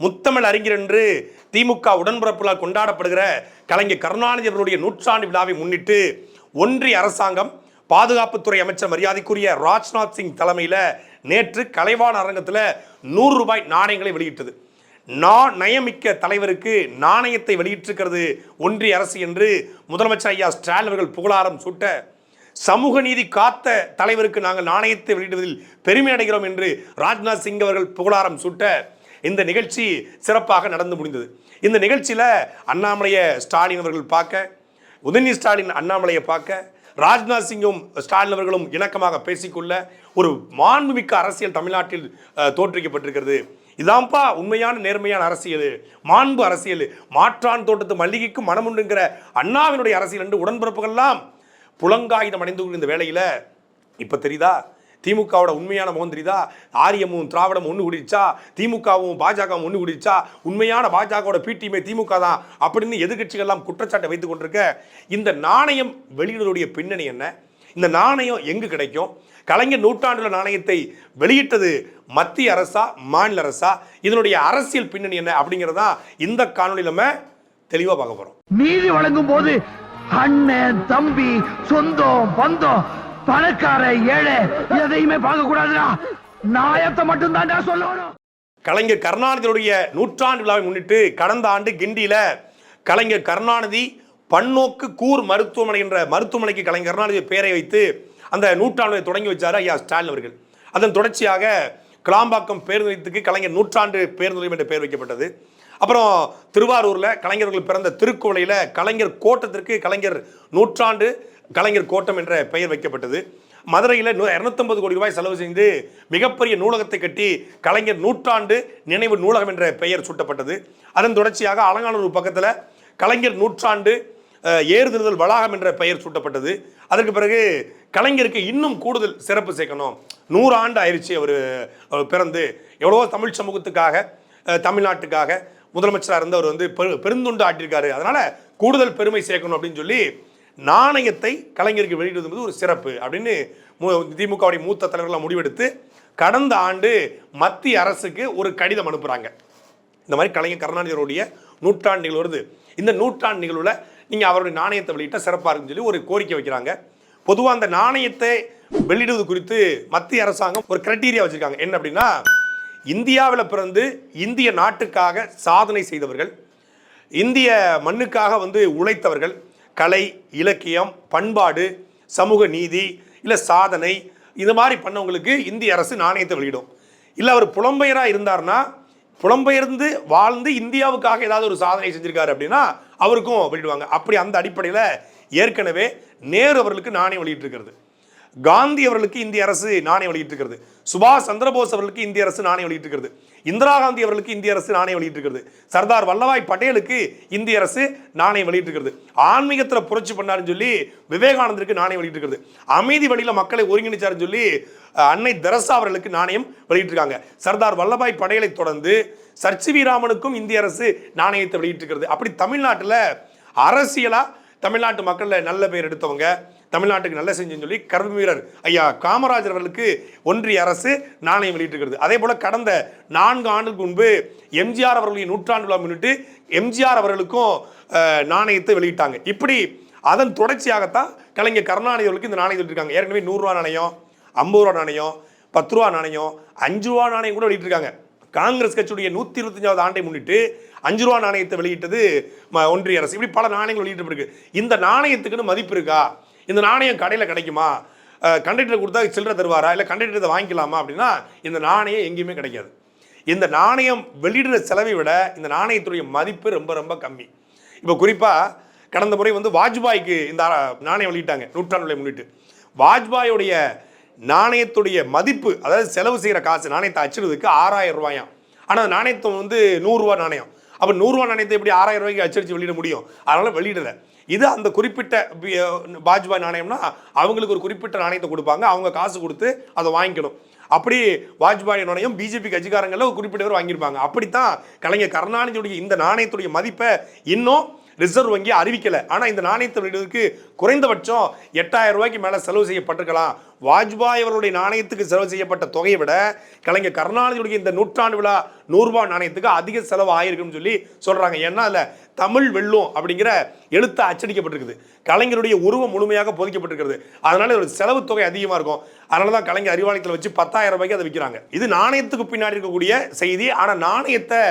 முத்தமிழ் அறிஞர் என்று திமுக உடன்பிறப்புகளால் கொண்டாடப்படுகிற கலைஞர் கருணாநிதி அவருடைய நூற்றாண்டு விழாவை முன்னிட்டு ஒன்றிய அரசாங்கம் பாதுகாப்புத்துறை அமைச்சர் மரியாதைக்குரிய ராஜ்நாத் சிங் தலைமையில் நேற்று கலைவாண அரங்கத்தில் நூறு ரூபாய் நாணயங்களை வெளியிட்டது. நான் நயமிக்க தலைவருக்கு நாணயத்தை வெளியிட்டிருக்கிறது ஒன்றிய அரசு என்று முதலமைச்சர் ஐயா ஸ்டாலின் அவர்கள் புகழாரம் சூட்ட சமூக நீதி காத்த தலைவருக்கு நாங்கள் நாணயத்தை வெளியிடுவதில் பெருமை அடைகிறோம் என்று ராஜ்நாத் சிங் அவர்கள் புகழாரம் சூட்ட இந்த நிகழ்ச்சி சிறப்பாக நடந்து முடிந்தது. இந்த நிகழ்ச்சியில் அண்ணாமலையை ஸ்டாலின் அவர்கள் பார்க்க உதயநிதி ஸ்டாலின் அண்ணாமலையை பார்க்க ராஜ்நாத் சிங்கும் ஸ்டாலின் அவர்களும் இணக்கமாக பேசிக்கொள்ள ஒரு மாண்புமிக்க அரசியல் தமிழ்நாட்டில் தோற்றுவிக்கப்பட்டிருக்கிறது. இதான்ப்பா உண்மையான நேர்மையான அரசியல் மாண்பு அரசியல் மாற்றான் தோட்டத்து மல்லிகைக்கும் மனமுண்டுங்கிற அண்ணாவினுடைய அரசியல் என்று உடன்பிறப்புகள்லாம் புலங்காயுதம் அடைந்து இந்த வேளையில் இப்போ தெரியுதா? திமுகவோட உண்மையான முகந்திரிதா ஆரியமும் திராவிடமும் ஒன்று குடிச்சா திமுகவும் பாஜகவும் ஒன்று குடிச்சா உண்மையான பாஜகவோட பிடிஎம்ஏ திமுக தான் அப்படின்னு எதிர்கட்சிகள்லாம் குற்றச்சாட்டை வைத்துக் கொண்டிருக்க இந்த நாணயம் வெளியிடுவதுடைய பின்னணி என்ன? இந்த நாணயம் எங்கு கிடைக்கும்? கலைஞர் நூற்றாண்டுல நாணயத்தை வெளியிட்டது மத்திய அரசா மாநில அரசா? இதனுடைய அரசியல் பின்னணி என்ன அப்படிங்கிறதா இந்த காணொலி நம்ம தெளிவா பார்க்க போறோம். நீதி வழங்கும் போது அண்ணன் தம்பி சொந்தம் பந்தம் பணக்கார ஏழை எதையுமே பார்க்க கூடாதுடா. நாயத்தை மட்டும் தான் சொல்லணும். கலைஞர் கருணாநிதியுடைய நூற்றாண்டு விழாவை முன்னிட்டு கடந்த ஆண்டு கிண்டியில கலைஞர் கருணாநிதி பன்னோக்கு கூர் மருத்துவமனை என்ற மருத்துவமனைக்கு கலைஞர் கருணாநிதி பெயரை வைத்து அந்த நூற்றாண்டை தொடங்கி வச்சார் ஐயா ஸ்டாலின் அவர்கள். அதன் தொடர்ச்சியாக கிளாம்பாக்கம் பேருந்து நிலையத்துக்கு கலைஞர் நூற்றாண்டு பேருந்து நிலையம் என்ற பெயர் வைக்கப்பட்டது. அப்புறம் திருவாரூரில் கலைஞர்கள் பிறந்த திருக்குவளையில் கலைஞர் கோட்டத்திற்கு கலைஞர் நூற்றாண்டு கலைஞர் கோட்டம் என்ற பெயர் வைக்கப்பட்டது. மதுரையில் நூ இரநூத்தம்பது கோடி ரூபாய் செலவு செய்து மிகப்பெரிய நூலகத்தை கட்டி கலைஞர் நூற்றாண்டு நினைவு நூலகம் என்ற பெயர் சூட்டப்பட்டது. அதன் தொடர்ச்சியாக அலங்காநல்லூர் பக்கத்தில் கலைஞர் நூற்றாண்டு அஹ், வளாகம் என்ற பெயர் சூட்டப்பட்டது. அதற்கு பிறகு கலைஞருக்கு இன்னும் கூடுதல் சிறப்பு சேர்க்கணும். நூறு ஆண்டு ஆயிடுச்சு அவர் பிறந்து. எவ்வளோ தமிழ் சமூகத்துக்காக தமிழ்நாட்டுக்காக முதலமைச்சராக இருந்தவர் வந்து பெரு பெருந்தொண்டு ஆட்டியிருக்காரு அதனால் கூடுதல் பெருமை சேர்க்கணும் அப்படின்னு சொல்லி நாணயத்தை கலைஞருக்கு வெளியிடுவது என்பது ஒரு சிறப்பு அப்படின்னு திமுகவுடைய மூத்த தலைவர்களாக முடிவெடுத்து கடந்த ஆண்டு மத்திய அரசுக்கு ஒரு கடிதம் அனுப்புகிறாங்க இந்த மாதிரி கலைஞர் கருணாநிதியருடைய நூற்றாண்டு நிகழ்வு வருது. இந்த நூற்றாண்டு நிகழ்வில் நீங்கள் அவருடைய நாணயத்தை வெளியிட்டால் சிறப்பாக இருக்குன்னு சொல்லி ஒரு கோரிக்கை வைக்கிறாங்க. பொதுவாக அந்த நாணயத்தை வெளியிடுவது குறித்து மத்திய அரசாங்கம் ஒரு கிரைட்டீரியா வச்சுருக்காங்க. என்ன அப்படின்னா இந்தியாவில் பிறந்து இந்திய நாட்டுக்காக சாதனை செய்தவர்கள் இந்திய மண்ணுக்காக வந்து உழைத்தவர்கள் கலை இலக்கியம் பண்பாடு சமூக நீதி இல்லை சாதனை இது மாதிரி பண்ணவங்களுக்கு இந்திய அரசு நாணயத்தை வெளியிடும். இல்லை அவர் புலம்பெயராக இருந்தார்னா புலம்பெயர்ந்து வாழ்ந்து இந்தியாவுக்காக ஏதாவது ஒரு சாதனை செஞ்சுருக்காரு அப்படின்னா அவருக்கும் வெளியிடுவாங்க. அப்படி அந்த அடிப்படையில் ஏற்கனவே நேரு அவர்களுக்கு நாணயம் வெளியிட்டிருக்கிறது. காந்தி அவர்களுக்கு இந்திய அரசு நாணயம் வெளியிட்டிருக்கிறது. சுபாஷ் சந்திரபோஸ் அவர்களுக்கு இந்திய அரசு நாணயம் வெளியிட்டிருக்கிறது. இந்திரா காந்தி அவர்களுக்கு இந்திய அரசு நாணயம் வெளியிட்டிருக்கிறது. சர்தார் வல்லபாய் பட்டேலுக்கு இந்திய அரசு நாணயம் வெளியிட்டிருக்கிறது. ஆன்மீகத்தில் புரட்சி பண்ணாருன்னு சொல்லி விவேகானந்தருக்கு நாணயம் வெளியிட்டிருக்கிறது. அமைதி வழியில் மக்களை ஒருங்கிணைச்சாருன்னு சொல்லி அஹ், அன்னை தெரசா அவர்களுக்கு நாணயம் வெளியிட்டிருக்காங்க. சர்தார் வல்லபாய் படேலை தொடர்ந்து சர்ச்சி வீராமனுக்கும் இந்திய அரசு நாணயத்தை வெளியிட்டிருக்கிறது. அப்படி தமிழ்நாட்டில் அரசியலா தமிழ்நாட்டு மக்களில் நல்ல பேர் எடுத்தவங்க தமிழ்நாட்டுக்கு நல்ல செஞ்சுன்னு சொல்லி கர்ம வீரர் ஐயா காமராஜர் அவர்களுக்கு ஒன்றிய அரசு நாணயம் வெளியிட்டிருக்கிறது. அதே போல் கடந்த நான்கு ஆண்டுக்கு முன்பு எம்ஜிஆர் அவர்களுடைய நூற்றாண்டு விழா முன்னிட்டு எம்ஜிஆர் அவர்களுக்கும் நாணயத்தை வெளியிட்டாங்க. இப்படி அதன் தொடர்ச்சியாகத்தான் கலைஞர் கருணாநிதி அவர்களுக்கு இந்த நாணயம் வெளியிட்டிருக்காங்க ஏற்கனவே நூறுரூவா நாணயம் ஐம்பது ரூபா நாணயம் பத்து ரூபா நாணயம் அஞ்சு ரூபா நாணயம் கூட வெளியிட்டிருக்காங்க. காங்கிரஸ் கட்சியுடைய நூற்றி இருபத்தஞ்சாவது ஆண்டை முன்னிட்டு அஞ்சு ரூபா நாணயத்தை வெளியிட்டது ம- ஒன்றிய அரசு. இப்படி பல நாணயங்கள் வெளியிட்டு இந்த நாணயத்துக்குன்னு மதிப்பு இருக்கா? இந்த நாணயம் கடையில் கிடைக்குமா? கண்டக்டர் கொடுத்தா சில்லறை தருவாரா? இல்லை கண்டக்டர் இதை வாங்கிக்கலாமா? அப்படின்னா இந்த நாணயம் எங்கேயுமே கிடைக்காது. இந்த நாணயம் வெளியிடுற செலவை விட இந்த நாணயத்துடைய மதிப்பு ரொம்ப ரொம்ப கம்மி. இப்போ குறிப்பாக கடந்த முறை வந்து வாஜ்பாய்க்கு இந்த நாணயம் வெளியிட்டாங்க நூற்றாண்டு முன்னிட்டு. வாஜ்பாயுடைய நாணயத்துடைய மதிப்பு அதாவது செலவு செய்கிற காசு நாணயத்தை அச்சிடுறதுக்கு ஆறாயிரம் ரூபாயாம். ஆனால் நாணயத்தை வந்து நூறுரூவா நாணயம். அப்போ நூறுரூவா நாணயத்தை எப்படி ஆறாயிரம் ரூபாய்க்கு அச்சடித்து வெளியிட முடியும்? அதனால் வெளியிடலை. இது அந்த குறிப்பிட்ட வாஜ்பாய் நாணயம்னா அவங்களுக்கு ஒரு குறிப்பிட்ட நாணயத்தை கொடுப்பாங்க. அவங்க காசு கொடுத்து அதை வாங்கிக்கணும். அப்படி வாஜ்பாய் நாணயம் பிஜேபி கட்சிக்காரங்களில் ஒரு குறிப்பிட்ட பேர் வாங்கியிருப்பாங்க. அப்படித்தான் கலைஞர் கருணாநிதியுடைய இந்த நாணயத்துடைய மதிப்பை இன்னும் ரிசர்வ் வங்கி அறிவிக்கல. ஆனால் இந்த நாணயத்தை வெளியிடுவதற்கு குறைந்தபட்சம் எட்டாயிரம் ரூபாய்க்கு மேலே செலவு செய்யப்பட்டிருக்கலாம். வாஜ்பாய் அவருடைய நாணயத்துக்கு செலவு செய்யப்பட்ட தொகையை விட கலைஞர் கருணாநிதியுடைய இந்த நூற்றாண்டு விழா நூறுரூபா நாணயத்துக்கு அதிக செலவு ஆயிருக்குன்னு சொல்லி சொல்கிறாங்க ஏன்னா அதில் தமிழ் வெல்லும் அப்படிங்கிற எழுத்து அச்சடிக்கப்பட்டிருக்குது. கலைஞருடைய உருவம் முழுமையாக பொதிக்கப்பட்டிருக்கிறது. அதனால ஒரு செலவு தொகை அதிகமாக இருக்கும். அதனால தான் கலைஞர் அறிவாலயத்தில் வச்சு பத்தாயிரம் ரூபாய்க்கு அதை விற்கிறாங்க இது நாணயத்துக்கு பின்னாடி இருக்கக்கூடிய செய்தி. ஆனால் நாணயத்தை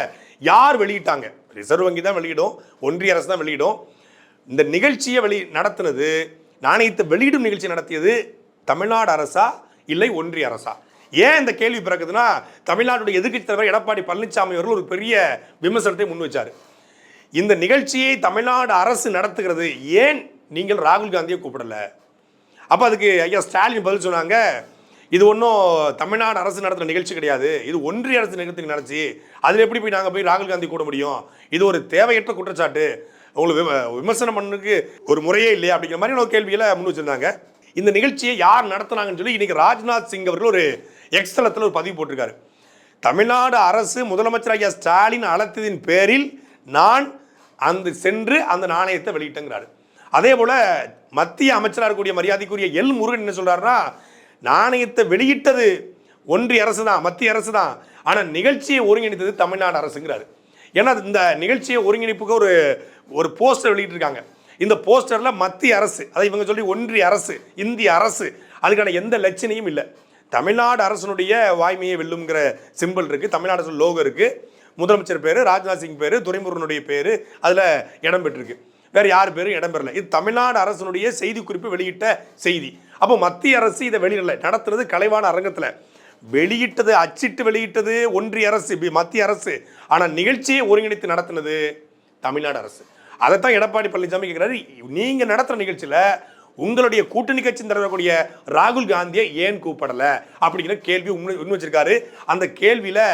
யார் வெளியிட்டாங்க? ரிசர்வ் வங்கி தான் வெளியிடும் ஒன்றிய அரசு தான் வெளியிடும். இந்த நிகழ்ச்சியை வெளி நடத்தினது நாணயத்தை வெளியிடும் நிகழ்ச்சி நடத்தியது தமிழ்நாடு அரசா இல்லை ஒன்றிய அரசா? ஏன் இந்த கேள்வி பிறக்குதுன்னா தமிழ்நாட்டுடைய எதிர்க்கட்சி தலைவர் எடப்பாடி பழனிசாமி அவர்கள் ஒரு பெரிய விமர்சனத்தை முன் வச்சார். இந்த நிகழ்ச்சியை தமிழ்நாடு அரசு நடத்துகிறது ஏன் நீங்கள் ராகுல் காந்தியை கூப்பிடல? அப்போ அதுக்கு ஐயா ஸ்டாலின் பதில் சொன்னாங்க இது ஒன்றும் தமிழ்நாடு அரசு நடத்துகிற நிகழ்ச்சி கிடையாது. இது ஒன்றிய அரசு நிகழ்ச்சி நடந்துச்சு. அதில் எப்படி போய் நாங்கள் போய் ராகுல் காந்தி கூட முடியும்? இது ஒரு தேவையற்ற குற்றச்சாட்டு. உங்களுக்கு விம- விமர்சனம் பண்ணதுக்கு ஒரு முறையே இல்லையா அப்படிங்கிற மாதிரி ஒரு கேள்வியில் முன் வச்சுருந்தாங்க. இந்த நிகழ்ச்சியை யார் நடத்துனாங்கன்னு சொல்லி இன்றைக்கி ராஜ்நாத் சிங் அவர்கள் ஒரு எக்ஸ்தலத்தில் ஒரு பதிவு போட்டிருக்காரு. தமிழ்நாடு அரசு முதலமைச்சர் ஐயா ஸ்டாலின் அழைத்ததின் பேரில் நான் அந்த சென்று அந்த நாணயத்தை வெளியிட்டேங்கிறாரு. அதே போல் மத்திய அமைச்சராக இருக்கக்கூடிய மரியாதைக்குரிய எல் முருகன் என்ன சொல்கிறாருன்னா நாணயத்தை வெளியிட்டது ஒன்றிய அரசு தான் மத்திய அரசு தான். ஆனால் நிகழ்ச்சியை ஒருங்கிணைத்தது தமிழ்நாடு அரசுங்கிறாரு. ஏன்னா இந்த நிகழ்ச்சியை ஒருங்கிணைப்புக்கு ஒரு ஒரு போஸ்டர் வெளியிட்டிருக்காங்க. இந்த போஸ்டரில் மத்திய அரசு அதை இவங்க சொல்லி ஒன்றிய அரசு இந்திய அரசு அதுக்கான எந்த லட்சணையும் இல்லை. தமிழ்நாடு அரசனுடைய வாய்மையை வெல்லுங்கிற சிம்பிள் இருக்குது தமிழ்நாடு அரசு லோகோ இருக்குது முதலமைச்சர் பேரு ராஜ்நாத் சிங் பேர் துரைமுருகனுடைய பேர் அதில் இடம்பெற்றிருக்கு வேறு யார் பேரும் இடம்பெறல இது தமிழ்நாடு அரசனுடைய செய்தி குறிப்பு வெளியிட்ட செய்தி. அப்போ மத்திய அரசு இதை வெளியிடல. நடத்துறது கலைவான அரங்கத்தில். வெளியிட்டது அச்சிட்டு வெளியிட்டது ஒன்றிய அரசு மத்திய அரசு. ஆனால் நிகழ்ச்சியை ஒருங்கிணைத்து நடத்தினது தமிழ்நாடு அரசு. அதைத்தான் எடப்பாடி பழனிசாமி கேட்குறாரு நீங்கள் நடத்துகிற நிகழ்ச்சியில் உங்களுடைய கூட்டணி கட்சி தரக்கூடிய ராகுல் காந்தியை ஏன் கூப்பிடலை? அப்படிங்கிற கேள்வி உண்மை உண்மை வச்சிருக்காரு. அந்த கேள்வியில்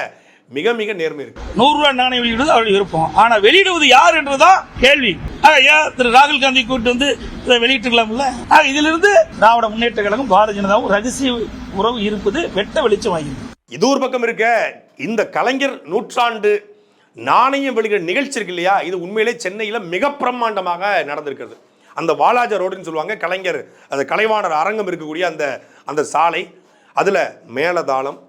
மிக மிக நேர்மை இருக்கு. நூறு ரூபாய் நாணயம் வெளியிடுவது அவருடைய விருப்பம். ஆனா வெளியிடுவது யார் என்றுதான் கேள்வி. ஏன் திரு ராகுல் காந்தி கூட்டு வந்து இதை வெளியிட்டுக்கலாம்ல இதிலிருந்து திராவிட முன்னேற்ற கழகம் பாரதிய ஜனதாவும் ரகசிய உறவு இருப்பது வெட்ட வெளிச்சம் ஆகிறது இது ஒரு பக்கம் இருக்க இந்த கலைஞர் நூற்றாண்டு நாணயம் வெளியிட நிகழ்ச்சி இருக்கு இல்லையா? இது உண்மையிலே சென்னையில மிக பிரம்மாண்டமாக நடந்திருக்கிறது. அந்த வாலாஜா ரோடுன்னு சொல்லுவாங்க கலைஞர் அந்த கலைவாணர் அரங்கம் இருக்கக்கூடிய அந்த அந்த சாலை. அதுல மேளதாளம்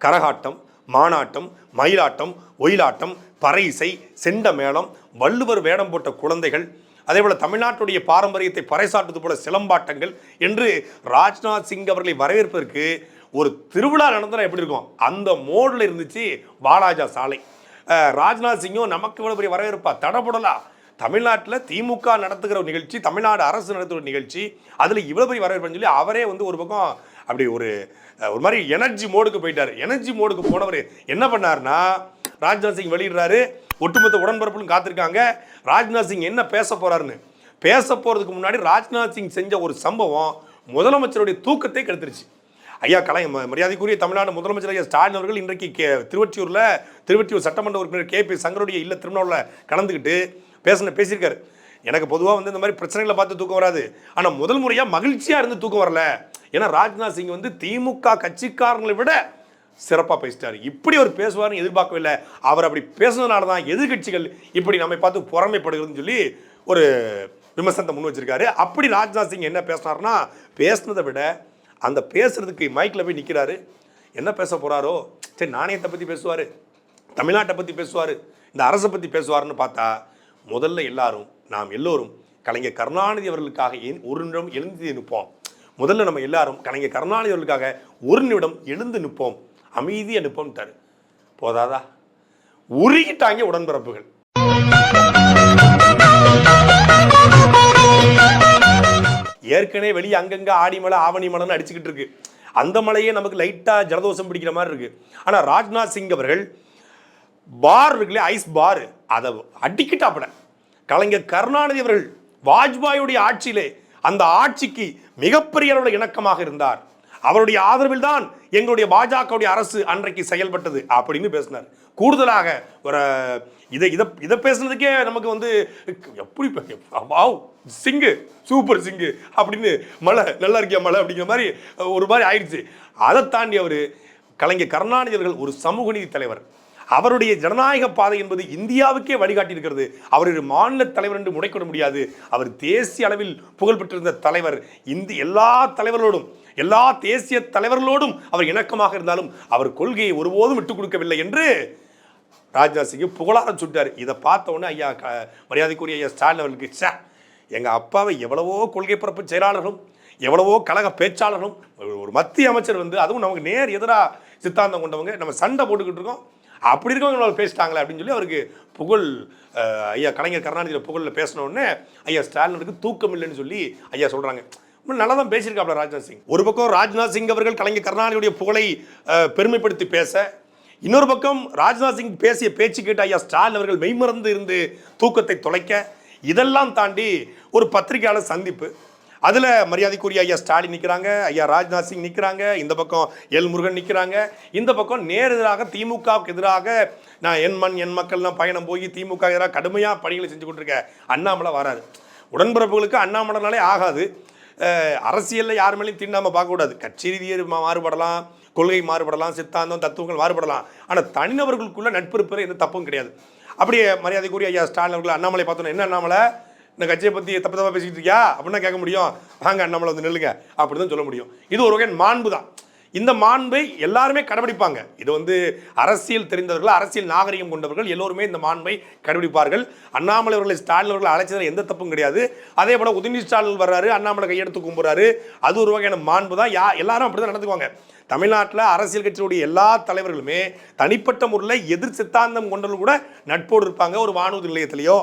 கரகாட்டம் மானாட்டம் மயிலாட்டம் ஒயிலாட்டம் பறையிசை செண்ட மேளம் வள்ளுவர் வேடம் போட்ட குழந்தைகள் அதேபோல் தமிழ்நாட்டுடைய பாரம்பரியத்தை பறைசாட்டுவது போல சிலம்பாட்டங்கள் என்று ராஜ்நாத் சிங் அவர்களை வரவேற்பதற்கு ஒரு திருவிழா நடந்தனா எப்படி இருக்கும்? அந்த மோடில் இருந்துச்சு வாலாஜா சாலை. ராஜ்நாத் சிங்கும் நமக்கு இவ்வளோ பெரிய வரவேற்பா? தடபுடலா? தமிழ்நாட்டில் திமுக நடத்துகிற ஒரு நிகழ்ச்சி தமிழ்நாடு அரசு நடத்துகிற ஒரு நிகழ்ச்சி அதில் இவ்வளோ பெரிய வரவேற்புன்னு சொல்லி அவரே வந்து ஒரு பக்கம் அப்படி ஒரு ஒரு மாதிரி எனர்ஜி மோடுக்கு போயிட்டார். எனர்ஜி மோடுக்கு போனவர் என்ன பண்ணாருன்னா ராஜ்நாத் சிங் வெளியிடுறாரு. ஒட்டுமொத்த உடன்பரப்புலும் காத்திருக்காங்க. ராஜ்நாத் சிங் என்ன பேச போறாருன்னு? பேச போறதுக்கு முன்னாடி ராஜ்நாத் சிங் செஞ்ச ஒரு சம்பவம் முதலமைச்சருடைய தூக்கத்தை கெடுத்துருச்சு. ஐயா கலை ம- மரியாதைக்குரிய தமிழ்நாடு முதலமைச்சர் ஐயா ஸ்டாலின் அவர்கள் இன்றைக்கு கே திருவொற்றியூரில் திருவொற்றியூர் சட்டமன்ற உறுப்பினர் கே பி சங்கருடைய இல்ல திருநாளில் கலந்துக்கிட்டு பேசின பேசியிருக்காரு. எனக்கு பொதுவாக வந்து இந்த மாதிரி பிரச்சனைகளை பார்த்து தூக்கம் வராது. ஆனால் முதல் முறையாக மகிழ்ச்சியாக இருந்து தூக்கம் வரல. ஏன்னா ராஜ்நாத் சிங் வந்து திமுக கட்சிக்காரங்களை விட சிறப்பாக பேசிட்டார். இப்படி அவர் பேசுவார்னு எதிர்பார்க்கவில்லை அவர் அப்படி பேசுனதுனால தான் எதிர்கட்சிகள் இப்படி நம்மை பார்த்து பொறாமைப்படுகிறதுன்னு சொல்லி ஒரு விமர்சனத்தை முன் வச்சிருக்காரு. அப்படி ராஜ்நாத் சிங் என்ன பேசினார்னா பேசுனதை விட அந்த பேசுறதுக்கு மைக்கில் போய் நிற்கிறாரு என்ன பேச போகிறாரோ சரி நாணயத்தை பற்றி பேசுவார். தமிழ்நாட்டை பற்றி பேசுவார். இந்த அரசை பற்றி பேசுவாருன்னு பார்த்தா முதல்ல எல்லாரும் நாம் எல்லோரும் கலைஞர் கருணாநிதி அவர்களுக்காக ஏன் ஒரு நிமிடம் எழுந்து நிற்போம்? முதல்ல நம்ம எல்லாரும் கலைஞர் கருணாநிதி அவர்களுக்காக ஒரு நிமிடம் எழுந்து நிற்போம். அமைதியாக நிற்போம்ட்டாரு போதாதா? உருகிட்டாங்க உடன்பிறப்புகள். ஏற்கனவே வெளியே அங்கங்கே ஆடி மலை ஆவணி மலைன்னு அடிச்சுக்கிட்டு இருக்கு. அந்த மலையே நமக்கு லைட்டாக ஜலதோஷம் பிடிக்கிற மாதிரி இருக்கு. ஆனால் ராஜ்நாத் சிங் அவர்கள் பார் இருக்குல்ல ஐஸ் பார் அதை அடிக்கிட்டாப்பட கலைஞர் கருணாநிதி அவர்கள் வாஜ்பாயுடைய ஆட்சியிலே அந்த ஆட்சிக்கு மிகப்பெரிய அளவில் இணக்கமாக இருந்தார். அவருடைய ஆதரவில் தான் எங்களுடைய பாஜகவுடைய அரசு அன்றைக்கு செயல்பட்டது அப்படின்னு பேசினார். கூடுதலாக ஒரு இதை இதை இதை பேசுனதுக்கே நமக்கு வந்து எப்படி வாவ் சிங்கு சூப்பர் சிங்கு அப்படின்னு மழை நல்லா இருக்கியா மழை அப்படிங்கிற மாதிரி ஒரு மாதிரி ஆயிடுச்சு. அதை தாண்டி அவர் கலைஞர் கருணாநிதி அவர்கள் ஒரு சமூக நீதி தலைவர். அவருடைய ஜனநாயக பாதை என்பது இந்தியாவுக்கே வழிகாட்டியிருக்கிறது. அவர் ஒரு மாநில தலைவர் என்று முடைக்கிட முடியாது. அவர் தேசிய அளவில் புகழ் பெற்றிருந்த தலைவர். இந்த எல்லா தலைவர்களோடும் எல்லா தேசிய தலைவர்களோடும் அவர் இணக்கமாக இருந்தாலும் அவர் கொள்கையை ஒருபோதும் விட்டுக் கொடுக்கவில்லை என்று ராஜ்நாத் சிங் புகழாரம் சுட்டார் இதை பார்த்த உடனே ஐயா க மரியாதைக்குரிய ஐயா ஸ்டாலின் அவர்களுக்கு சே எங்கள் அப்பாவை எவ்வளவோ கொள்கை பரப்பு செயலாளர்களும் எவ்வளவோ கழக பேச்சாளர்களும் ஒரு மத்திய அமைச்சர் வந்து அதுவும் நமக்கு நேர் எதிராக சித்தாந்தம் கொண்டவங்க. நம்ம சண்டை போட்டுக்கிட்டு இருக்கோம். அப்படி இருக்கவங்க நம்மள பேசிட்டாங்களே அப்படின்னு சொல்லி அவருக்கு புகழ் ஐயா கலைஞர் கருணாநிதியில் புகழில் பேசினோடனே ஐயா ஸ்டாலினுக்கு தூக்கம் இல்லைன்னு சொல்லி ஐயா சொல்கிறாங்க நல்லா தான் பேசியிருக்காப்ல ராஜ்நாத் சிங். ஒரு பக்கம் ராஜ்நாத் சிங் அவர்கள் கலைஞர் கருணாநிதியுடைய புகழை பெருமைப்படுத்தி பேச இன்னொரு பக்கம் ராஜ்நாத் சிங் பேசிய பேச்சு கேட்டு ஐயா ஸ்டாலின் அவர்கள் மெய்மறந்து இருந்து தூக்கத்தை தொலைக்க இதெல்லாம் தாண்டி ஒரு பத்திரிகையாளர் சந்திப்பு அதில் மரியாதைக்குரிய ஐயா ஸ்டாலின் நிற்கிறாங்க ஐயா ராஜ்நாத் சிங் நிற்கிறாங்க இந்த பக்கம் எல் முருகன் நிற்கிறாங்க இந்த பக்கம் நேர் எதிராக திமுகவுக்கு எதிராக நான் என் மண் என் மக்கள்லாம் பயணம் போய் திமுக எதிராக கடுமையாக பணிகளை செஞ்சு கொண்டிருக்கேன் அண்ணாமலை வராது உடன்பிறப்புகளுக்கு அண்ணாமலைனாலே ஆகாது. அரசியலில் யார் மேலேயும் தீண்டாம பார்க்கக்கூடாது கட்சி ரீதியாக மா- மாறுபடலாம் கொள்கை மாறுபடலாம் சித்தாந்தம் தத்துவங்கள் மாறுபடலாம். ஆனால் தனிநபர்களுக்குள்ள நட்பு இருப்பது எந்த தப்பும் கிடையாது. அப்படியே மரியாதைக்குரிய ஐயா ஸ்டாலின் அவர்கள் அண்ணாமலை பார்த்தோன்னா என்ன அண்ணாமலை? இந்த கட்சியை பற்றி தப்பு தப்பாக பேசிக்கிட்டு இருக்கியா? அப்படின்னா கேட்க முடியும். வாங்க அண்ணாமலை வந்து நில்லுங்க. அப்படி தான் சொல்ல முடியும். இது ஒரு வகையின் மாண்பு தான். இந்த மாண்பை எல்லாருமே கடைபிடிப்பாங்க. இது வந்து அரசியல் தெரிந்தவர்கள் அரசியல் நாகரிகம் கொண்டவர்கள் எல்லோருமே இந்த மாண்பை கடைபிடிப்பார்கள். அண்ணாமலை அவர்களை ஸ்டாலின் அவர்கள் அழைச்சதில் எந்த தப்பும் கிடையாது. அதே போல உதயநிதி ஸ்டாலின் வர்றாரு அண்ணாமலை கையெடுத்து கும்புறாரு அது ஒரு வகையான மாண்பு தான். யா எல்லாரும் அப்படி தான் நடந்துக்குவாங்க. தமிழ்நாட்டில் அரசியல் கட்சியுடைய எல்லா தலைவர்களுமே தனிப்பட்ட முறையில் எதிர் சித்தாந்தம் கொண்டவர்கள் கூட நட்போடு இருப்பாங்க. ஒரு வானூர்தி நிலையத்திலேயோ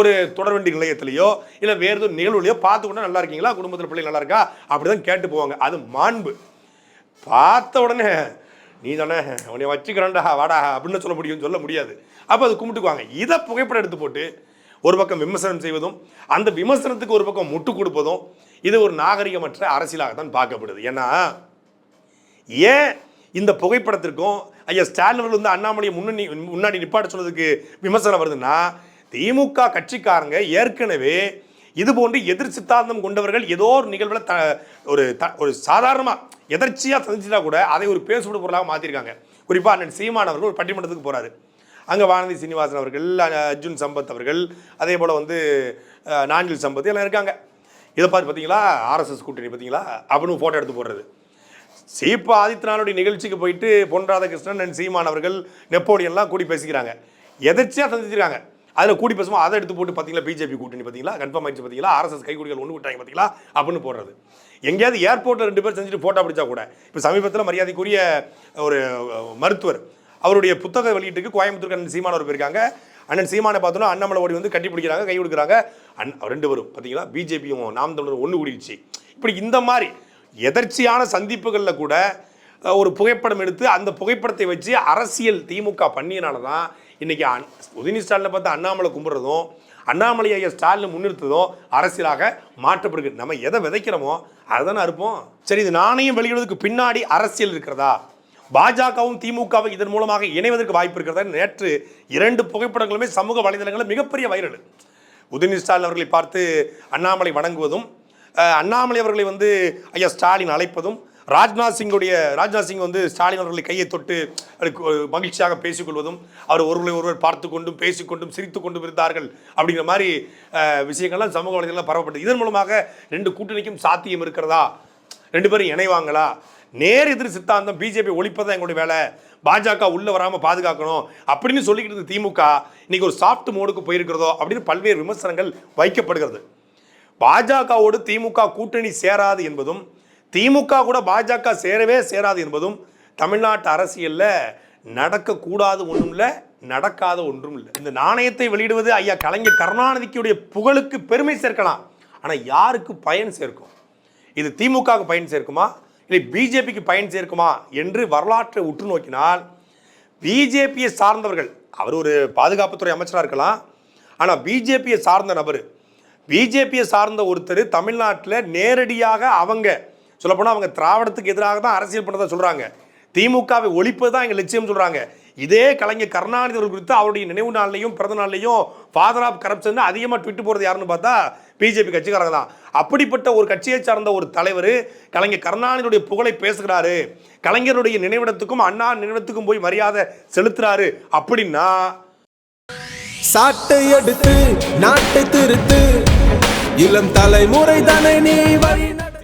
ஒரு தொடர்வண்டி நிலையத்திலேயோ இல்லை வேறு எதுவும் நிகழ்வுலையோ பார்த்து நல்லா இருக்கீங்களா? குடும்பத்தில் பிள்ளை நல்லா இருக்கா? அப்படி தான் கேட்டு போவாங்க. அது மாண்பு. பார்த்த உடனே நீ தானே உன்னை வச்சுக்கிறேன்டா வாடா அப்படின்னு சொல்ல முடியும்னு சொல்ல முடியாது. அப்போ அது கும்பிட்டுக்குவாங்க. இதை புகைப்படம் எடுத்து போட்டு ஒரு பக்கம் விமர்சனம் செய்வதும் அந்த விமர்சனத்துக்கு ஒரு பக்கம் முட்டு கொடுப்பதும் இது ஒரு நாகரிகமற்ற அரசியலாக தான் பார்க்கப்படுது. ஏன்னா ஏன் இந்த புகைப்படத்திற்கும் ஐயா ஸ்டாலின் வந்து அண்ணாமலையை முன்னணி முன்னாடி நிப்பாட்ட சொன்னதுக்கு விமர்சனம் வருதுன்னா திமுக கட்சிக்காரங்க ஏற்கனவே இது போன்று எதிர் சித்தாந்தம் கொண்டவர்கள் ஏதோ ஒரு நிகழ்வில் த ஒரு த ஒரு சாதாரணமாக எதர்ச்சியாக சந்திச்சிட்டா கூட அதை ஒரு பேசுபடு பொருளாக மாற்றிருக்காங்க குறிப்பாக அண்ணன் சீமான் அவர்கள் ஒரு பட்டிமன்றத்துக்கு போகிறாரு அங்கே வானதி சீனிவாசன் அவர்கள் அர்ஜுன் சம்பத் அவர்கள் அதே போல் வந்து நாஞ்சில் சம்பத் எல்லாம் இருக்காங்க. இதை பார்த்து பார்த்தீங்களா ஆர்எஸ்எஸ் கூட்டணி பார்த்தீங்களா அப்படின்னு ஃபோட்டோ எடுத்து போடுறது. சீப்பா ஆதித்யநாளுடைய நிகழ்ச்சிக்கு போயிட்டு பொன் ராதாகிருஷ்ணன் அண்ட் சீமான் அவர்கள் நெப்போலியன்லாம் கூடி பேசிக்கிறாங்க. எதர்ச்சியாக சந்திச்சிருக்காங்க. அதில் கூடி பேசுவோம் அதை எடுத்து போட்டு பார்த்தீங்களா பிஜேபி கூட்டணி பார்த்தீங்களா கன்ஃபார்ம் ஆயிடுச்சு பார்த்தீங்களா ஆர்எஸ்எஸ் கைக்குடிகள் ஒன்று விட்டாங்க பார்த்தீங்களா அப்படின்னு போடுறது. எங்கேயாவது ஏர்போர்ட்டில் ரெண்டு பேர் செஞ்சுட்டு ஃபோட்டோ பிடிச்சா கூட இப்போ சமீபத்தில் மரியாதைக்குரிய ஒரு மருத்துவர் அவருடைய புத்தக வெளியீட்டுக்கு கோயம்புத்தூருக்கு அண்ணன் சீமானவர் போயிருக்காங்க. அண்ணன் சீமானை பார்த்தோன்னா அண்ணாமலை ஓடி வந்து கட்டி பிடிக்கிறாங்க கை கொடுக்குறாங்க. அண்ணன் ரெண்டு பேரும் பார்த்தீங்களா பிஜேபியும் நாம் தமிழர் ஒன்று கூடிடுச்சு. இப்படி இந்த மாதிரி எதர்ச்சியான சந்திப்புகளில் கூட ஒரு புகைப்படம் எடுத்து அந்த புகைப்படத்தை வச்சு அரசியல் திமுக பண்ணியனால தான் இன்றைக்கி அன்- உதயநிதி ஸ்டாலினை பார்த்து அண்ணாமலை கும்பிட்றதும் அண்ணாமலை ஐயா ஸ்டாலின் முன்னிறுத்ததும் அரசியலாக மாற்றப்படுது. நம்ம எதை விதைக்கிறோமோ அதை தானே அறுப்போம். சரி இது நாணயம் வெளியிடுவதற்கு பின்னாடி அரசியல் இருக்கிறதா? பாஜகவும் திமுகவும் இதன் மூலமாக இணைவதற்கு வாய்ப்பு இருக்கிறதா? நேற்று இரண்டு புகைப்படங்களுமே சமூக வலைதளங்களில் மிகப்பெரிய வைரல். உதயநிதி ஸ்டாலின் அவர்களை பார்த்து அண்ணாமலை வணங்குவதும் அண்ணாமலை அவர்களை வந்து ஐயா ஸ்டாலின் அழைப்பதும் ராஜ்நாத் சிங்குடைய ராஜ்நாத் சிங் வந்து ஸ்டாலின் அவர்களை கையை தொட்டு அதுக்கு மகிழ்ச்சியாக பேசிக்கொள்வதும் அவர் ஒருவரை ஒருவர் பார்த்து கொண்டும் பேசிக்கொண்டும் சிரித்து கொண்டும் இருந்தார்கள் அப்படிங்கிற மாதிரி விஷயங்கள்லாம் சமூக வலைதளம் பரவப்பட்டது. இதன் மூலமாக ரெண்டு கூட்டணிக்கும் சாத்தியம் இருக்கிறதா? ரெண்டு பேரும் இணைவாங்களா? நேர் எதிர் சித்தாந்தம் பிஜேபி ஒழிப்பதான் எங்களுடைய வேலை. பாஜக உள்ளே வராமல் பாதுகாக்கணும் அப்படின்னு சொல்லிக்கிட்டு இருந்த திமுக இன்னைக்கு ஒரு சாஃப்ட் மோடுக்கு போயிருக்கிறதோ அப்படின்னு பல்வேறு விமர்சனங்கள் வைக்கப்படுகிறது. பாஜகவோடு திமுக கூட்டணி சேராது என்பதும் திமுக கூட பாஜக சேரவே சேராது என்பதும் தமிழ்நாட்டு அரசியலில் நடக்கக்கூடாது ஒன்றும் இல்லை நடக்காத ஒன்றும் இல்லை இந்த நாணயத்தை வெளியிடுவது ஐயா கலைஞர் கருணாநிதிக்குடைய புகழுக்கு பெருமை சேர்க்கலாம். ஆனால் யாருக்கு பயன் சேர்க்கும்? இது திமுகவுக்கு பயன் சேர்க்குமா? இல்லை பிஜேபிக்கு பயன் சேர்க்குமா? என்று வரலாற்றை உற்று நோக்கினால் பிஜேபியை சார்ந்தவர்கள் அவர் ஒரு பாதுகாப்புத்துறை அமைச்சராக இருக்கலாம். ஆனால் பிஜேபியை சார்ந்த நபர் பிஜேபியை சார்ந்த ஒருத்தர் தமிழ்நாட்டில் நேரடியாக அவங்க சொல்லப்போனால் அவங்க திராவிடத்துக்கு எதிராக தான் அரசியல் பண்ணதை சொல்கிறாங்க திமுகவை ஒழிப்பது தான் எங்கள் லட்சியம் சொல்கிறாங்க இதே கலைஞர் கருணாநிதி அவர்கள் குறித்து அவருடைய நினைவு நாள்லையும் பிறந்த நாள்லையும் ஃபாதர் ஆஃப் கரப்ஷன் அதிகமாக ட்விட்டு போகிறது யாருன்னு பார்த்தா பிஜேபி கட்சிக்காரங்க தான். அப்படிப்பட்ட ஒரு கட்சியை சார்ந்த ஒரு தலைவர் கலைஞர் கருணாநிதியுடைய புகழை பேசுகிறாரு. கலைஞருடைய நினைவிடத்துக்கும் அண்ணா நினைவிடத்துக்கும் போய் மரியாதை செலுத்துறாரு. அப்படின்னா சாட்டை எடுத்து நாட்டை திருத்து இளம் தலைமுறை தானே நீ